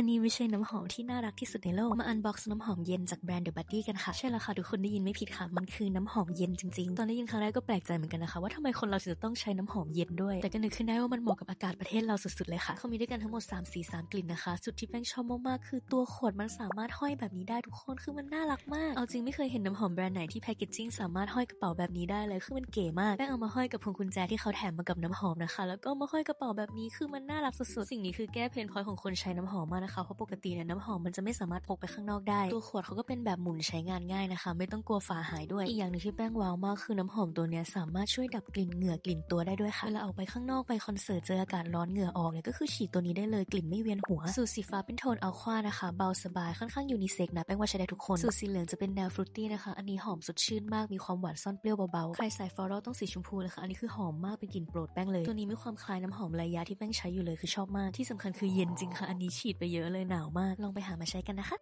ันนี้ไม่ใช่น้ำหอมที่น่ารักที่สุดในโลก มาอันบ็อกซ์น้ำหอมเย็นจากแบรนด์ The Buddy กันค่ะ ใช่แล้วค่ะ ทุกคนได้ยินไม่ผิดค่ะ มันคือน้ำหอมเย็นจริงๆ ตอนได้ยินครั้งแรกก็แปลกใจเหมือนกันนะคะ ว่าทำไมคนเราถึงจะต้องใช้น้ำหอมเย็นด้วย แต่ก็นึกขึ้นได้ว่ามันเหมาะกับอากาศประเทศเราสุดๆเลยค่ะเขามีด้วยกันทั้งหมด3สี3กลิ่นนะคะ สุดที่แป้งชอบมากๆคือตัวขวดมันสามารถห้อยแบบนี้ได้ทุกคนคือมันน่ารักมาก เอาจริงไม่เคยเห็นน้ำหอมแบรนด์ไหนที่แพคเกจจิ้งสามารถห้อยกระเป๋าแบบนี้ได้เลยคือมันเก๋มากแป้งเอามาห้อยกับพวงกุญแจที่เขาแถมมากับน้ำหอมนะคะ แล้วก็มาห้อยกระเป๋าแบบนี้คือมันน่ารักสุดๆสิ่งนี้คือแก้เพนพอยของคนใช้น้ำหอมมากนะคะเพราะปกติเนี่ยน้ำหอมมันจะไม่สามารถพกไปข้างนอกได้ ตัวขวดเขาก็เป็นแบบหมุนใช้งานง่ายนะคะ ไม่ต้องกลัวฝาหายด้วย อีกอย่างหนึ่งที่แป้งว้าวมากคือน้ำหอมตัวเนี้ยสามารถช่วยดับกลิ่นเหงื่อกลิ่นตัวได้ด้วยค่ะเวลาออกไปข้างนอกไปคอนเสิร์ตเจออากาศร้อนเหงื่อออกเนี่ยก็คือฉีดตัวนี้ได้เลยกลิ่นไม่เวียนหัว สูตรสีฟ้าเป็นโทนอัลควานะคะเบาสบายค่อนข้างยูนิเซ็กนะแป้งว่าใช้ได้ทุกคนสูตรสีเหลืองจะเป็นแนวฟรุตตี้นะคะอันนี้หอมสดชื่นมากมีความหวานซ่อนเปรี้ยวเบาๆใครใส่ฟลอรัลต้องสีชมพูนะคะอันนี้คือหอมมากเป็นกลิ่นโปรดแป้งเลย ตัวนี้มีความคล้ายน้ำหอมระยะที่แป้งใช้อยู่เลยคือชอบมากที่สำคัญคือเย็นจริงค่ะอันนี้ฉีดไปเยอะเลยหนาวมากลองไปหามาใช้กันนะคะ